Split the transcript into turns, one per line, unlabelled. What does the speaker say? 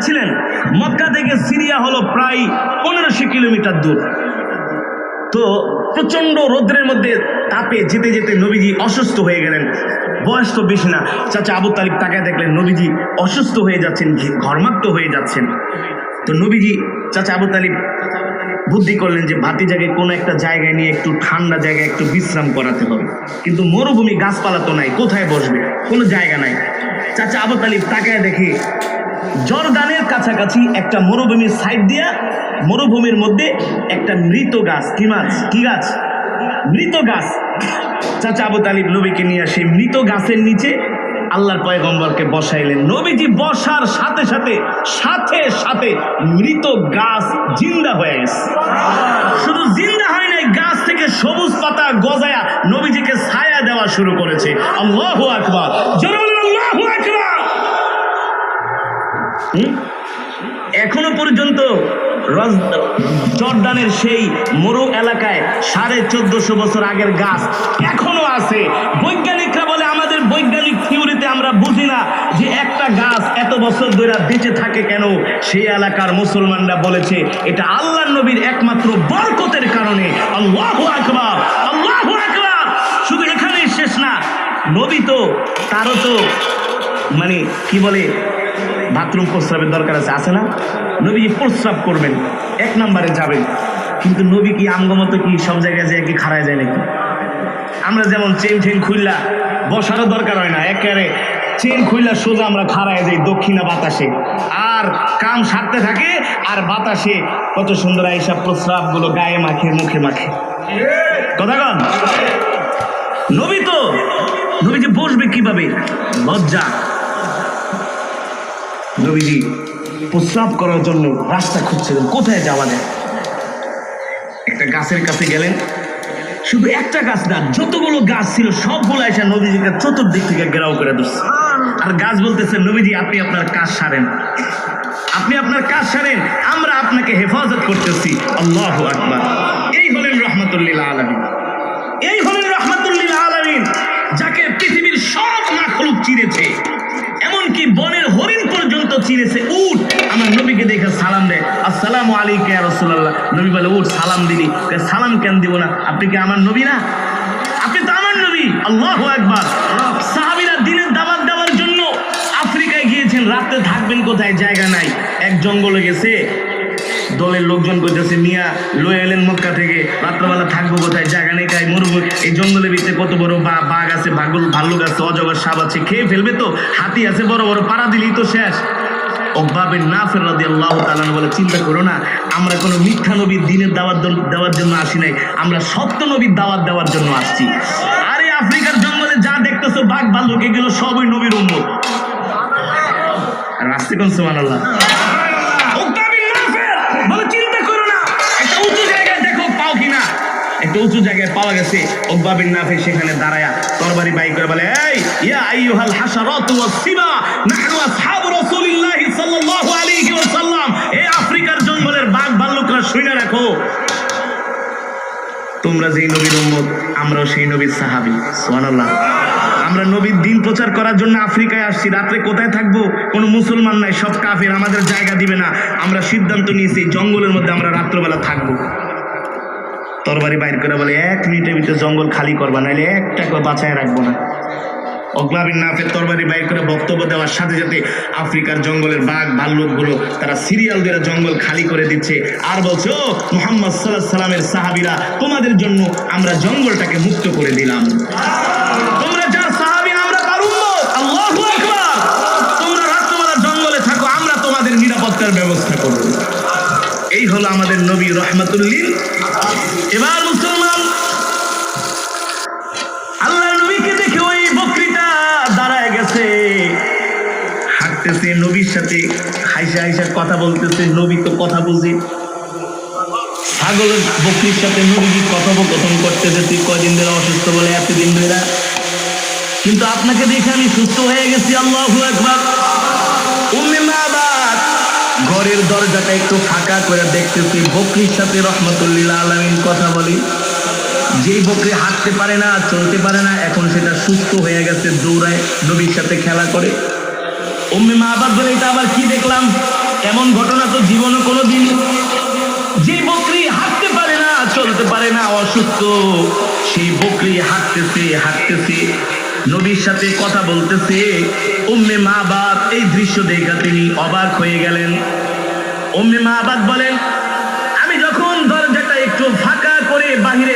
যাচ্ছিলেন মক্কা থেকে সিরিয়া হলো প্রায় পনেরোশো কিলোমিটার দূর। তো প্রচণ্ড রৌদ্রের মধ্যে তাপে যেতে যেতে নবীজি অসুস্থ হয়ে গেলেন। বয়স তো বেশি না। চাচা আবু তালিব তাকায় দেখলেন, নবীজি অসুস্থ হয়ে যাচ্ছেন, ঘর্মাক্ত হয়ে যাচ্ছেন। তো নবীজি, চাচা আবু তালিব বুদ্ধি করলেন যে, ভাতিজাকে কোনো একটা জায়গায় নিয়ে একটু ঠান্ডা জায়গায় একটু বিশ্রাম করাতে হবে। কিন্তু মরুভূমি গাছপালা তো নাই, কোথায় বসবে? কোনো জায়গা নাই। চাচা আবু তালিব তাকায় দেখে জর্দানের কাছাকাছি একটা মরুভূমির সাইড দিয়া মরুভূমির মধ্যে একটা মৃত গাছ। কি মাছ? কি গাছ? মৃত গাছ। চাচা আবু তালিব নবীকে নিয়ে সেই মৃত গাছের নিচে। আল্লাহর পয়গম্বরকে বসাইলেন। নবীজি বসার সাথে সাথে সাথে সাথে মৃত গাছ জিন্দা হয়ে গেছে। শুধু জিন্দা হয় নাই, গাছ থেকে সবুজ পাতা গজায়া নবীজিকে ছায়া দেওয়া শুরু করেছে। আল্লাহু আকবার। এখনও পর্যন্ত জর্দানের সেই মরু এলাকায় সাড়ে চোদ্দশো বছর আগের গাছ এখনও আছে। বৈজ্ঞানিকরা বলে আমাদের বৈজ্ঞানিক থিওরিতে আমরা বুঝি না যে একটা গাছ এত বছর ধরে বেঁচে থাকে কেন? সেই এলাকার মুসলমানরা বলেছে, এটা আল্লাহ নবীর একমাত্র বরকতের কারণে। আল্লাহ আকবার আল্লাহ আকবার। শুধু এখানেই শেষ না, নবী তো, তারও তো মানে কি বলে বাথরুম প্রস্রাবের দরকার আছে আছে না? নবী প্রস্রাব করবেন, এক নম্বরে যাবেন। কিন্তু নবী কি আমগমতো কি সব জায়গায় যায় কি খাড়ায় যায় নাকি? আমরা যেমন চেন ঠেন খুললা বসারও দরকার হয় না, একেবারে চেন খুললা সোজা আমরা খাড়ায় যাই দক্ষিণা বাতাসে। আর কাম সারতে থাকে, আর বাতাসে কত সুন্দর এইসব প্রস্রাবগুলো গায়ে মাখে, মুখে মাখে। কথা কন? নবী তো নবী যে বসবে কীভাবে? লজ্জা। নবীজি, প্রস্রাব করার জন্য রাস্তা খুঁজছিলেন। কোথায় যাওয়া যায় একটা গাছের কাছে গেলেন। শুধু একটা গাছ না, যতগুলো গাছ ছিল, সবগুলো এসে নবীজিকে চতুর্দিক থেকে ঘেরাও করে ধরছে। আর গাছ বলতেছে, নবীজি, আপনি আপনার কাজ সারেন। আপনি আপনার কাজ সারেন, আমরা আপনাকে হেফাজত করতেছি। আল্লাহ আকবার। এই হলেন রহমতুল্লিল আলমিন। দেখে সালাম দেয়, আসসালামু আলাইকা রাসূলুল্লাহ। নবী বলে, উঠ, সালাম দিলি। সালাম কেন দিব না? আপনি কি আমার নবী না? আপনি তো আমার নবী। আল্লাহু আকবার। সাহাবীরা দিনের দাওয়াত দেওয়ার জন্য আফ্রিকায় গিয়েছেন, রাতে থাকবেন কোথায় জায়গা নাই। এক জঙ্গলে গেছে, দলের লোকজন করতেছে মিয়া, লয়ে এলেন মক্কা থেকে, রাত্রবেলা থাকব কোথায়? জায়গা নেই, তাই মরবো। এই জঙ্গলের ভিতরে কত বড় বা- বাঘ আছে, ভাগুল, ভাল্লুক আছে, অজগর সাপ আছে, খেয়ে ফেলবে তো? হাতি আছে, বড় বড়, পাড়া দিলেই তো শেষ। অকবাবের না ফের রাদি আল্লাহ তালান বলে, চিন্তা করো না, আমরা কোনো মিথ্যা নবীর দিনের দাওয়াত দেওয়ার জন্য আসি নাই। আমরা সত্য নবীর দাওয়াত দেওয়ার জন্য আসছি। আরে আফ্রিকার জঙ্গলে যা দেখতেছো, বাঘ ভাল্লুক এগুলো সবই নবীর উন্মত আর কোন আল্লাহ একটা উঁচু জায়গায় পাওয়া গেছে। অব্বাবিন নাফে সেখানে দাঁড়ায়া তরবারি বাই করে বলে, এই, ইয়া আইয়ুহাল হাশারাতু ওয়াস সিবা, নাহনু আসহাবু রাসূলিল্লাহি সাল্লাল্লাহু আলাইহি ওয়াসাল্লাম। এই আফ্রিকার জঙ্গলের বাঘ ভাল্লুকরা শুনে রাখো। তোমরা যেই নবীর উম্মত, আমরাও সেই নবীর সাহাবী। সুবহানাল্লাহ। আমরা নবীর দিন প্রচার করার জন্য আফ্রিকায় আসছি। রাত্রে কোথায় থাকব? কোনো মুসলমান নাই, সব কাফের, আমাদের জায়গা দিবে না। আমরা সিদ্ধান্ত নিয়েছি, জঙ্গলের মধ্যে আমরা রাত্রবেলা থাকব। তরবারি বাইর করে বলে, এক মিনিটের ভিতরে জঙ্গল খালি করবা নাহলে একটা বাঁচায় রাখব না। অগ্লাবিন নাফের তরবারি বাইর করে বক্তব্য দেওয়ার সাথে সাথে আফ্রিকার জঙ্গলের বাঘ ভাল্লুকগুলো তারা সিরিয়াল দিয়ে জঙ্গল খালি করে দিচ্ছে। আর বলছে মোহাম্মদ সাল্লাহ সাল্লামের সাহাবিরা, তোমাদের জন্য আমরা জঙ্গলটাকে মুক্ত করে দিলাম। তোমরা যা আমরা তার জঙ্গলে থাকো, আমরা তোমাদের নিরাপত্তার ব্যবস্থা করব। এই হলো আমাদের নবী রহমাতুল্লিল এবার মুসলমান আল্লাহ নবীকে দেখে ওই বকরিটা দাঁড়ায় গেছে। হাঁটতেছে, নবীর সাথে হাইসা হাইসা কথা বলতেছে, নবী তো কথা বুঝে ছাগলের বকরির সাথে নবীজি কথোপকথন করতেছে, তুই কয়দিন ধরে অসুস্থ বলে এতদিন ধরে? কিন্তু আপনাকে দেখে আমি সুস্থ হয়ে গেছি, আল্লাহ একবার দরজাটা একটু ফাঁকা করে দেখতেছি। বকরির সাথে রহমতুল্লিল আলমিন কথা বলি। যেই বকরি হাঁটতে পারে না, চলতে পারে না, এখন সেটা সুস্থ হয়ে গেছে, দৌড়ায় নবীর সাথে খেলা করে। উম্মে মা আবাদ বলে, এটা আবার কি দেখলাম? এমন ঘটনা তো জীবনে কোনোদিন যে বকরি হাঁটতে পারে না, চলতে পারে না, অসুস্থ, সেই বকরি হাঁটতেছে হাঁটতেছে। নবীর সাথে কথা বলতেছে। উম্মে মা বাপ এই দৃশ্য দেখা তিনি অবাক হয়ে গেলেন। উম্মে মা আবাদ বলেন আমি যখন দরজাটা একটু ফাঁকা করে বাহিরে